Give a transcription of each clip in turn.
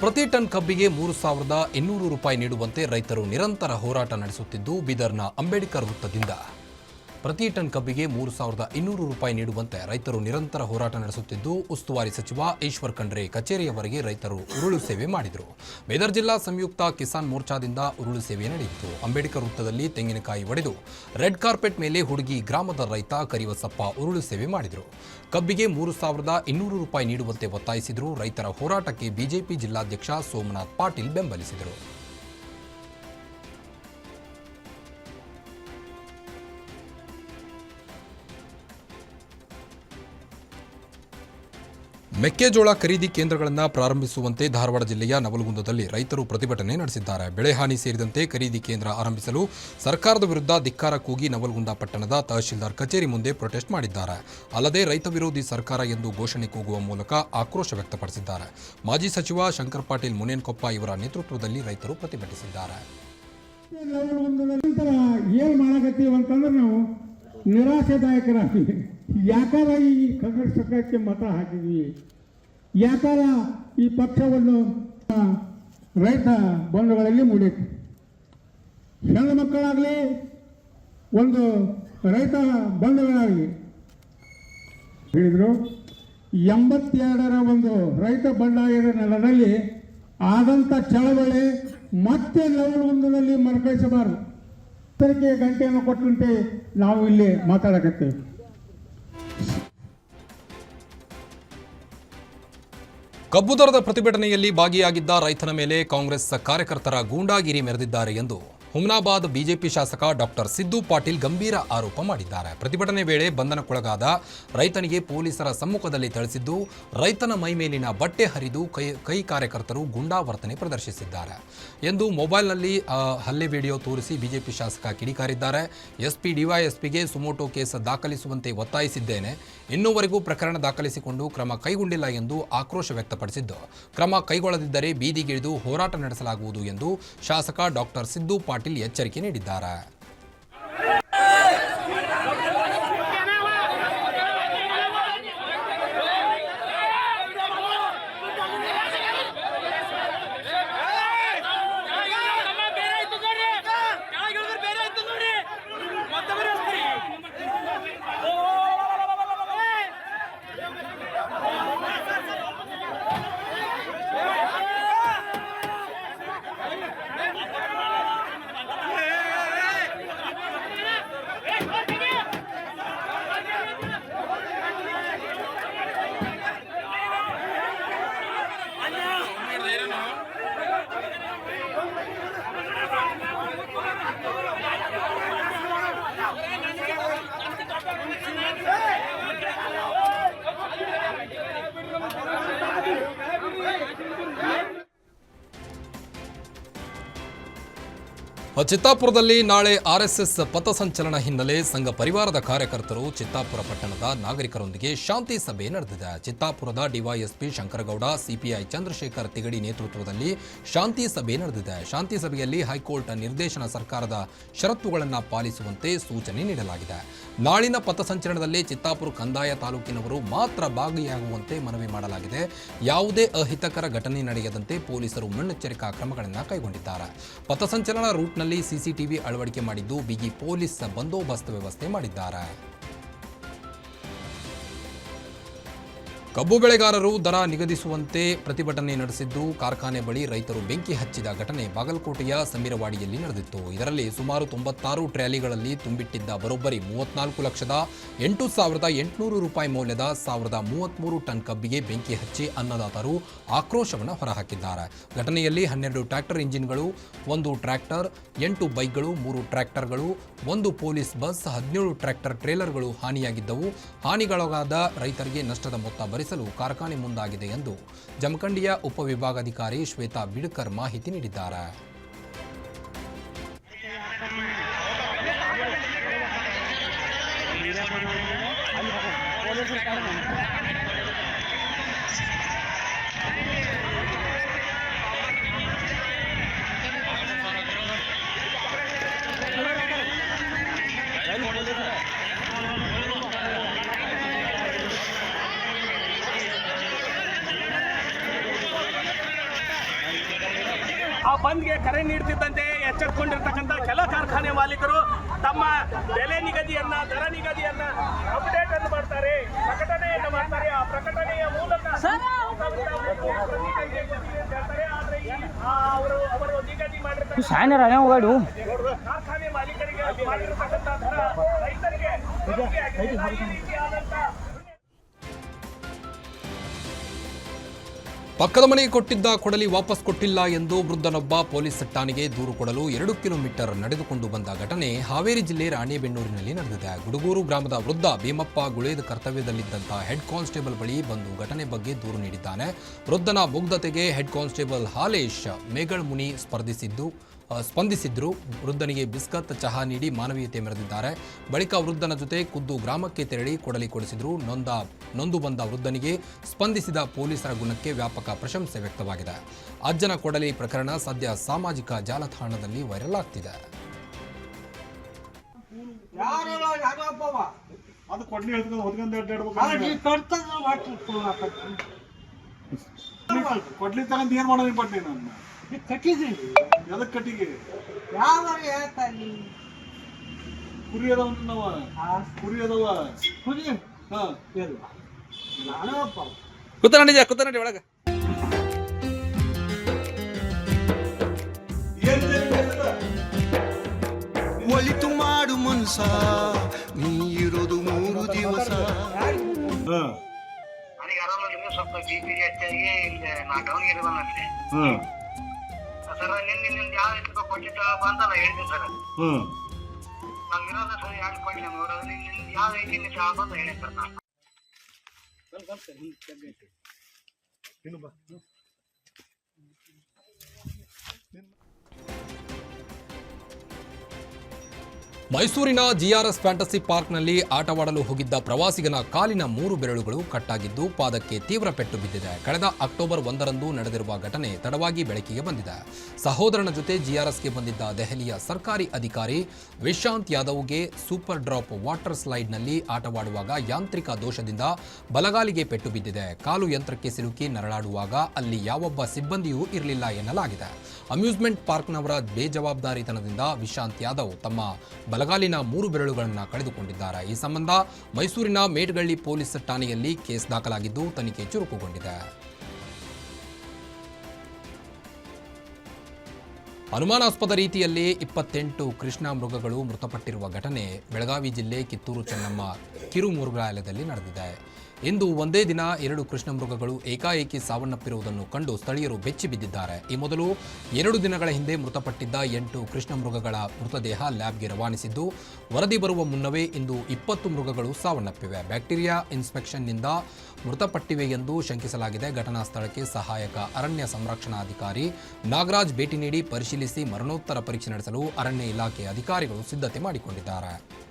ಪ್ರತಿ ಟನ್ ಕಬ್ಬಿಗೆ ಮೂರು ಸಾವಿರದ ಇನ್ನೂರು ರೂಪಾಯಿ ನೀಡುವಂತೆ ರೈತರು ನಿರಂತರ ಹೋರಾಟ ನಡೆಸುತ್ತಿದ್ದು ಬೀದರ್ನ ಅಂಬೇಡ್ಕರ್ ವೃತ್ತದಿಂದ. ಪ್ರತಿ ಟನ್ ಕಬ್ಬಿಗೆ ಮೂರು ಸಾವಿರದ ಇನ್ನೂರು ರೂಪಾಯಿ ನೀಡುವಂತೆ ರೈತರು ನಿರಂತರ ಹೋರಾಟ ನಡೆಸುತ್ತಿದ್ದು, ಉಸ್ತುವಾರಿ ಸಚಿವ ಈಶ್ವರ್ ಖಂಡ್ರೆ ಕಚೇರಿಯವರೆಗೆ ರೈತರು ಉರುಳು ಸೇವೆ ಮಾಡಿದರು. ಬೀದರ್ ಜಿಲ್ಲಾ ಸಂಯುಕ್ತ ಕಿಸಾನ್ ಮೋರ್ಚಾದಿಂದ ಉರುಳು ಸೇವೆ ನಡೆಯಿತು. ಅಂಬೇಡ್ಕರ್ ವೃತ್ತದಲ್ಲಿ ತೆಂಗಿನಕಾಯಿ ಒಡೆದು ರೆಡ್ ಕಾರ್ಪೆಟ್ ಮೇಲೆ ಹುಡುಗಿ ಗ್ರಾಮದ ರೈತ ಕರಿವಸಪ್ಪ ಉರುಳು ಸೇವೆ ಮಾಡಿದರು. ಕಬ್ಬಿಗೆ ಮೂರು ಸಾವಿರದ ಇನ್ನೂರು ರೂಪಾಯಿ ನೀಡುವಂತೆ ಒತ್ತಾಯಿಸಿದರು. ರೈತರ ಹೋರಾಟಕ್ಕೆ ಬಿಜೆಪಿ ಜಿಲ್ಲಾಧ್ಯಕ್ಷ ಸೋಮನಾಥ್ ಪಾಟೀಲ್ ಬೆಂಬಲಿಸಿದರು. ಮೆಕ್ಕೆಜೋಳ ಖರೀದಿ ಕೇಂದ್ರಗಳನ್ನು ಪ್ರಾರಂಭಿಸುವಂತೆ ಧಾರವಾಡ ಜಿಲ್ಲೆಯ ನವಲಗುಂದದಲ್ಲಿ ರೈತರು ಪ್ರತಿಭಟನೆ ನಡೆಸಿದ್ದಾರೆ. ಬೆಳೆ ಹಾನಿ ಸೇರಿದಂತೆ ಖರೀದಿ ಕೇಂದ್ರ ಆರಂಭಿಸಲು ಸರ್ಕಾರದ ವಿರುದ್ಧ ಧಿಕ್ಕಾರ ಕೂಗಿ ನವಲಗುಂದ ಪಟ್ಟಣದ ತಹಶೀಲ್ದಾರ್ ಕಚೇರಿ ಮುಂದೆ ಪ್ರೊಟೆಸ್ಟ್ ಮಾಡಿದ್ದಾರೆ. ಅಲ್ಲದೆ ರೈತ ವಿರೋಧಿ ಸರ್ಕಾರ ಎಂದು ಘೋಷಣೆ ಕೂಗುವ ಮೂಲಕ ಆಕ್ರೋಶ ವ್ಯಕ್ತಪಡಿಸಿದ್ದಾರೆ. ಮಾಜಿ ಸಚಿವ ಶಂಕರ್ ಪಾಟೀಲ್, ಮುನೇನ್ಕೊಪ್ಪ ಇವರ ನೇತೃತ್ವದಲ್ಲಿ ರೈತರು ಪ್ರತಿಭಟಿಸಿದ್ದಾರೆ. ನಿರಾಶೆದಾಯಕರಾಗ್ತೀವಿ ಯಾಕಾರ ಈ ಕಾಂಗ್ರೆಸ್ ಸರ್ಕಾರಕ್ಕೆ ಮತ ಹಾಕಿದ್ವಿ. ಯಾಕಾರ ಈ ಪಕ್ಷವನ್ನು ರೈತ ಬಂಧುಗಳಲ್ಲಿ ಮೂಡಿತು ಹೆಣ್ಣು ಮಕ್ಕಳಾಗಲಿ, ಒಂದು ರೈತ ಬಂಧುಗಳಾಗಲಿ. ಹೇಳಿದರು, ಎಂಬತ್ತೆರಡರ ಒಂದು ರೈತ ಬಂಡಾಯದ ನೆಲದಲ್ಲಿ ಆದಂಥ ಚಳವಳಿ ಮತ್ತೆ ಲವಣಗುಂದದಲ್ಲಿ ಮರುಕಳಿಸಬಾರದು. ಎಚ್ಚರಿಕೆ ಗಂಟೆಯನ್ನು ಕೊಟ್ಟಂತೆ ನಾವು ಇಲ್ಲಿ ಮಾತಾಡಕತ್ತೇವೆ. ಕಬ್ಬು ದರದ ಪ್ರತಿಭಟನೆಯಲ್ಲಿ ಭಾಗಿಯಾಗಿದ್ದ ರೈತನ ಮೇಲೆ ಕಾಂಗ್ರೆಸ್ ಕಾರ್ಯಕರ್ತರ ಗೂಂಡಾಗಿರಿ ಮೆರೆದಿದ್ದಾರೆ ಎಂದು ಹುಮ್ನಾಬಾದ್ ಬಿಜೆಪಿ ಶಾಸಕ ಡಾಕ್ಟರ್ ಸಿದ್ದು ಪಾಟೀಲ್ ಗಂಭೀರ ಆರೋಪ ಮಾಡಿದ್ದಾರೆ. ಪ್ರತಿಭಟನೆ ವೇಳೆ ಬಂಧನಕ್ಕೊಳಗಾದ ರೈತನಿಗೆ ಪೊಲೀಸರ ಸಮ್ಮುಖದಲ್ಲಿ ಥಳಿಸಿದ್ದು, ರೈತನ ಮೈಮೇಲಿನ ಬಟ್ಟೆ ಹರಿದು ಕೈ ಕೈ ಕಾರ್ಯಕರ್ತರು ಗುಂಡಾ ವರ್ತನೆ ಪ್ರದರ್ಶಿಸಿದ್ದಾರೆ. ಎಂದು ಮೊಬೈಲ್ನಲ್ಲಿ ಹಲ್ಲೆ ವಿಡಿಯೋ ತೋರಿಸಿ ಬಿಜೆಪಿ ಶಾಸಕ ಕಿಡಿಕಾರಿದ್ದಾರೆ. ಎಸ್ಪಿ, ಡಿವೈಎಸ್ಪಿಗೆ ಸುಮೋಟೋ ಕೇಸ್ ದಾಖಲಿಸುವಂತೆ ಒತ್ತಾಯಿಸಿದ್ದೇನೆ. ಇನ್ನೂವರೆಗೂ ಪ್ರಕರಣ ದಾಖಲಿಸಿಕೊಂಡು ಕ್ರಮ ಕೈಗೊಂಡಿಲ್ಲ ಎಂದು ಆಕ್ರೋಶ ವ್ಯಕ್ತಪಡಿಸಿದ್ದು, ಕ್ರಮ ಕೈಗೊಳ್ಳದಿದ್ದರೆ ಬೀದಿಗಿಳಿದು ಹೋರಾಟ ನಡೆಸಲಾಗುವುದು ಎಂದು ಶಾಸಕ ಡಾಕ್ಟರ್ ಸಿದ್ದು ಪಾಟೀಲ್ ಎಚ್ಚರಿಕೆ ನೀಡಿದ್ದಾರೆ. ಚಿತ್ತಾಪುರದಲ್ಲಿ ನಾಳೆ ಆರ್ಎಸ್ಎಸ್ ಪಥಸಂಚಲನ ಹಿನ್ನೆಲೆ ಸಂಘ ಪರಿವಾರದ ಕಾರ್ಯಕರ್ತರು ಚಿತ್ತಾಪುರ ಪಟ್ಟಣದ ನಾಗರಿಕರೊಂದಿಗೆ ಶಾಂತಿ ಸಭೆ ನಡೆದಿದೆ. ಚಿತ್ತಾಪುರದ ಡಿವೈಎಸ್ಪಿ ಶಂಕರಗೌಡ, ಸಿಪಿಐ ಚಂದ್ರಶೇಖರ್ ತಿಗಡಿ ನೇತೃತ್ವದಲ್ಲಿ ಶಾಂತಿ ಸಭೆ ನಡೆದಿದೆ. ಶಾಂತಿ ಸಭೆಯಲ್ಲಿ ಹೈಕೋರ್ಟ್ ನಿರ್ದೇಶನ ಸರ್ಕಾರದ ಷರತ್ತುಗಳನ್ನು ಪಾಲಿಸುವಂತೆ ಸೂಚನೆ ನೀಡಲಾಗಿದೆ. ನಾಳಿನ ಪಥಸಂಚಲನದಲ್ಲಿ ಚಿತ್ತಾಪುರ ಕಂದಾಯ ತಾಲೂಕಿನವರು ಮಾತ್ರ ಭಾಗಿಯಾಗುವಂತೆ ಮನವಿ ಮಾಡಲಾಗಿದೆ. ಯಾವುದೇ ಅಹಿತಕರ ಘಟನೆ ನಡೆಯದಂತೆ ಪೊಲೀಸರು ಮುನ್ನೆಚ್ಚರಿಕಾ ಕ್ರಮಗಳನ್ನು ಕೈಗೊಂಡಿದ್ದಾರೆ. ಪಥಸಂಚಲನ ರೂಟ್ನಲ್ಲಿ ಸಿಸಿಟಿವಿ ಅಳವಡಿಕೆ ಮಾಡಿದ್ದು ಬಿಗಿ ಪೊಲೀಸ್ ಬಂದೋಬಸ್ತ್ ವ್ಯವಸ್ಥೆ ಮಾಡಿದ್ದಾರೆ. ಕಬ್ಬು ಬೆಳೆಗಾರರು ದರ ನಿಗದಿಸುವಂತೆ ಪ್ರತಿಭಟನೆ ನಡೆಸಿದ್ದು, ಕಾರ್ಖಾನೆ ಬಳಿ ರೈತರು ಬೆಂಕಿ ಹಚ್ಚಿದ ಘಟನೆ ಬಾಗಲಕೋಟೆಯ ಸಮೀರವಾಡಿಯಲ್ಲಿ ನಡೆದಿತ್ತು. ಇದರಲ್ಲಿ ಸುಮಾರು ತೊಂಬತ್ತಾರು ಟ್ರ್ಯಾಲಿಗಳಲ್ಲಿ ತುಂಬಿಟ್ಟಿದ್ದ ಬರೋಬ್ಬರಿ ಮೂವತ್ನಾಲ್ಕು ಲಕ್ಷದ ಎಂಟು ಸಾವಿರದ ಎಂಟುನೂರು ರೂಪಾಯಿ ಮೌಲ್ಯದ ಸಾವಿರದ ಮೂವತ್ತ್ಮೂರು ಟನ್ ಕಬ್ಬಿಗೆ ಬೆಂಕಿ ಹಚ್ಚಿ ಅನ್ನದಾತರು ಆಕ್ರೋಶವನ್ನು ಹೊರಹಾಕಿದ್ದಾರೆ. ಘಟನೆಯಲ್ಲಿ ಹನ್ನೆರಡು ಟ್ರ್ಯಾಕ್ಟರ್ ಇಂಜಿನ್ಗಳು, ಒಂದು ಟ್ರ್ಯಾಕ್ಟರ್, ಎಂಟು ಬೈಕ್ಗಳು, ಮೂರು ಟ್ರ್ಯಾಕ್ಟರ್ಗಳು, ಒಂದು ಪೊಲೀಸ್ ಬಸ್, ಹದಿನೇಳು ಟ್ರ್ಯಾಕ್ಟರ್ ಟ್ರೇಲರ್ಗಳು ಹಾನಿಯಾಗಿದ್ದವು. ಹಾನಿಗೊಳಗಾದ ರೈತರಿಗೆ ನಷ್ಟದ ಮೊತ್ತ ಸುಧಾರಿಸಲು ಕಾರ್ಖಾನೆ ಮುಂದಾಗಿದೆ ಎಂದು ಜಮಖಂಡಿಯ ಉಪವಿಭಾಗಾಧಿಕಾರಿ ಶ್ವೇತಾ ಬಿಡ್ಕರ್ ಮಾಹಿತಿ ನೀಡಿದ್ದಾರೆ. ಬಂದ್ಗೆ ಕರೆ ನೀಡುತ್ತಿದ್ದಂತೆ ಎಚ್ಚೆತ್ತುಕೊಂಡಿರ್ತಕ್ಕಂಥ ಕೆಲ ಕಾರ್ಖಾನೆ ಮಾಲೀಕರು ತಮ್ಮ ಬೆಲೆ ನಿಗದಿಯನ್ನ ದರ ನಿಗದಿಯನ್ನ ಅಪ್ಡೇಟ್ ಅನ್ನು ಮಾಡ್ತಾರೆ. ಪ್ರಕಟಣೆಯನ್ನು ಮಾಡ್ತಾರೆ. ಆ ಪ್ರಕಟಣೆಯ ಮೂಲಕ ಅವರು ಅವರು ನಿಗದಿ ಕಾರ್ಖಾನೆ ಮಾಲೀಕರಿಗೆ ಮಾಡಿರ್ತಕ್ಕಂಥ ದರ ರೈತರಿಗೆ ಪಕ್ಕದ ಮನೆಗೆ ಕೊಟ್ಟಿದ್ದ ಕೊಡಲಿ ವಾಪಸ್ ಕೊಟ್ಟಿಲ್ಲ ಎಂದು ವೃದ್ಧನೊಬ್ಬ ಪೊಲೀಸ್ ಠಾಣೆಗೆ ದೂರು ಕೊಡಲು ಎರಡು ಕಿಲೋಮೀಟರ್ ನಡೆದುಕೊಂಡು ಬಂದ ಘಟನೆ ಹಾವೇರಿ ಜಿಲ್ಲೆ ರಾಣೆಬೆನ್ನೂರಿನಲ್ಲಿ ನಡೆದಿದೆ. ಗುಡುಗೂರು ಗ್ರಾಮದ ವೃದ್ಧ ಭೀಮಪ್ಪ ಗುಳೇದ ಕರ್ತವ್ಯದಲ್ಲಿದ್ದಂತಹ ಹೆಡ್ ಕಾನ್ಸ್ಟೇಬಲ್ ಬಳಿ ಬಂದು ಘಟನೆ ಬಗ್ಗೆ ದೂರು ನೀಡಿದ್ದಾನೆ. ವೃದ್ಧನ ಮುಗ್ಧತೆಗೆ ಹೆಡ್ ಕಾನ್ಸ್ಟೇಬಲ್ ಹಾಲೇಶ್ ಮೇಗಳಮುನಿ ಸ್ಪರ್ಧಿಸಿದ್ದು. ಆ, ಸ್ಪಂದಿಸಿದ್ರು. ವೃದ್ಧನಿಗೆ ಬಿಸ್ಕತ್ ಚಹಾ ನೀಡಿ ಮಾನವೀಯತೆ ಮೆರೆದಿದ್ದಾರೆ. ಬಳಿಕ ವೃದ್ಧನ ಜೊತೆ ಖುದ್ದು ಗ್ರಾಮಕ್ಕೆ ತೆರಳಿ ಕೊಡಲಿ ಕೊಡಿಸಿದ್ರು. ನೊಂದ ನೊಂದು ಬಂದ ವೃದ್ಧನಿಗೆ ಸ್ಪಂದಿಸಿದ ಪೊಲೀಸರ ಗುಣಕ್ಕೆ ವ್ಯಾಪಕ ಪ್ರಶಂಸೆ ವ್ಯಕ್ತವಾಗಿದೆ. ಅಜ್ಜನ ಕೊಡಲಿ ಪ್ರಕರಣ ಸದ್ಯ ಸಾಮಾಜಿಕ ಜಾಲತಾಣದಲ್ಲಿ ವೈರಲ್ ಆಗ್ತಿದೆ. ಅದು ಕೊಡ್ಲಿ ತಗೊಂಡ್ ಏನ್ ಮಾಡೋದು ಪಟ್ಟಿ ನನ್ನ ಕಟ್ಟಿದ್ರಿ ಎದಕ್ ಕಟ್ಟಿಗೆ ಯಾವ ಹೇಳ್ತಾನೆ ಕುರಿ ಅದಾವ ನಾವ. ಕುರಿ ಅದಾವ. ಕುರಿ? ಹಾ. ಏನು ನಾನು ಅಪ್ಪ ಕುತ್ತ ಕೂತ್ಕೊಂಡಿ ಒಳಗ ಏನ್ ಜನ ಒಳಿತು ಮಾಡು ಮನ್ಸ ನೀ ಇರೋದು ಮೂರು ದಿವಸ. ಹಾ. ನನಗೆ ಆರಾಮಿಲ್ಲ ಸ್ವಲ್ಪ ಬಿ ಪಿ ಹೆಚ್ಚಾಗಿ ಇಲ್ಲಿ ನಾ ಡೌನ್ಗಿರಿ ಬಂದಂತೆ ಹಾ. ಸರ್ ನಿನ್ನೆ ನಿಮ್ದು ಯಾವ ರೀತಿ ಕೊಟ್ಟಿದ್ದ ಬಂದಲ್ಲ ಹೇಳ್ತೀನಿ ಸರ್. ಹ್ಮ್. ನಾವು ಇರೋದ ಸರ್ ಎರಡು ಕೊಡ್ಲಿ ನಿಮ್ದು ಯಾವ ರೀತಿ ನೀವು ಯಾವ ಬಂದ ಹೇಳಿ ಸರ್. ನಾನು ಮೈಸೂರಿನ ಜಿಆರ್ಎಸ್ ಫ್ಯಾಂಟಸಿ ಪಾರ್ಕ್ನಲ್ಲಿ ಆಟವಾಡಲು ಹೋಗಿದ್ದ ಪ್ರವಾಸಿಗನ ಕಾಲಿನ ಮೂರು ಬೆರಳುಗಳು ಕಟ್ಟಾಗಿದ್ದು, ಪಾದಕ್ಕೆ ತೀವ್ರ ಪೆಟ್ಟು ಬಿದ್ದಿದೆ. ಕಳೆದ ಅಕ್ಟೋಬರ್ ಒಂದರಂದು ನಡೆದಿರುವ ಘಟನೆ ತಡವಾಗಿ ಬೆಳಕಿಗೆ ಬಂದಿದೆ. ಸಹೋದರನ ಜೊತೆ ಜಿಆರ್ಎಸ್ಗೆ ಬಂದಿದ್ದ ದೆಹಲಿಯ ಸರ್ಕಾರಿ ಅಧಿಕಾರಿ ವಿಶಾಂತ್ ಯಾದವ್ಗೆ ಸೂಪರ್ ಡ್ರಾಪ್ ವಾಟರ್ ಸ್ಲೈಡ್ನಲ್ಲಿ ಆಟವಾಡುವಾಗ ಯಾಂತ್ರಿಕ ದೋಷದಿಂದ ಬಲಗಾಲಿಗೆ ಪೆಟ್ಟು ಬಿದ್ದಿದೆ. ಕಾಲು ಯಂತ್ರಕ್ಕೆ ಸಿಲುಕಿ ನರಳಾಡುವಾಗ ಅಲ್ಲಿ ಯಾವೊಬ್ಬ ಸಿಬ್ಬಂದಿಯೂ ಇರಲಿಲ್ಲ ಎನ್ನಲಾಗಿದೆ. ಅಮ್ಯೂಸ್ಮೆಂಟ್ ಪಾರ್ಕ್ನವರ ಬೇಜವಾಬ್ದಾರಿತನದಿಂದ ವಿಶಾಂತ್ ಯಾದವ್ ತಮ್ಮ ಬಲಗಾಲಿನ ಮೂರು ಬೆರಳುಗಳನ್ನು ಕಳೆದುಕೊಂಡಿದ್ದಾರೆ. ಈ ಸಂಬಂಧ ಮೈಸೂರಿನ ಮೇಡ್ಗಳ್ಳಿ ಪೊಲೀಸ್ ಠಾಣೆಯಲ್ಲಿ ಕೇಸ್ ದಾಖಲಾಗಿದ್ದು ತನಿಖೆ ಚುರುಕುಗೊಂಡಿದೆ. ಅನುಮಾನಾಸ್ಪದ ರೀತಿಯಲ್ಲಿ ಇಪ್ಪತ್ತೆಂಟು ಕೃಷ್ಣ ಮೃಗಗಳು ಮೃತಪಟ್ಟಿರುವ ಘಟನೆ ಬೆಳಗಾವಿ ಜಿಲ್ಲೆ ಕಿತ್ತೂರು ಚೆನ್ನಮ್ಮ ಕಿರು ಮೃಗಾಲಯದಲ್ಲಿ ನಡೆದಿದೆ. ಇಂದು ಒಂದೇ ದಿನ ಎರಡು ಕೃಷ್ಣ ಮೃಗಗಳು ಏಕಾಏಕಿ ಸಾವನ್ನಪ್ಪಿರುವುದನ್ನು ಕಂಡು ಸ್ಥಳೀಯರು ಬೆಚ್ಚಿ ಬಿದ್ದಿದ್ದಾರೆ. ಈ ಮೊದಲು ಎರಡು ದಿನಗಳ ಹಿಂದೆ ಮೃತಪಟ್ಟಿದ್ದ ಎಂಟು ಕೃಷ್ಣ ಮೃಗಗಳ ಮೃತದೇಹ ಲ್ಯಾಬ್ಗೆ ರವಾನಿಸಿದ್ದು, ವರದಿ ಬರುವ ಮುನ್ನವೇ ಇಂದು ಇಪ್ಪತ್ತು ಮೃಗಗಳು ಸಾವನ್ನಪ್ಪಿವೆ. ಬ್ಯಾಕ್ಟೀರಿಯಾ ಇನ್ಸ್ಪೆಕ್ಷನ್ನಿಂದ ಮೃತಪಟ್ಟಿವೆ ಎಂದು ಶಂಕಿಸಲಾಗಿದೆ. ಘಟನಾ ಸ್ಥಳಕ್ಕೆ ಸಹಾಯಕ ಅರಣ್ಯ ಸಂರಕ್ಷಣಾಧಿಕಾರಿ ನಾಗರಾಜ್ ಭೇಟಿ ನೀಡಿ ಪರಿಶೀಲಿಸಿ ಮರಣೋತ್ತರ ಪರೀಕ್ಷೆ ನಡೆಸಲು ಅರಣ್ಯ ಇಲಾಖೆ ಅಧಿಕಾರಿಗಳು ಸಿದ್ಧತೆ ಮಾಡಿಕೊಂಡಿದ್ದಾರೆ.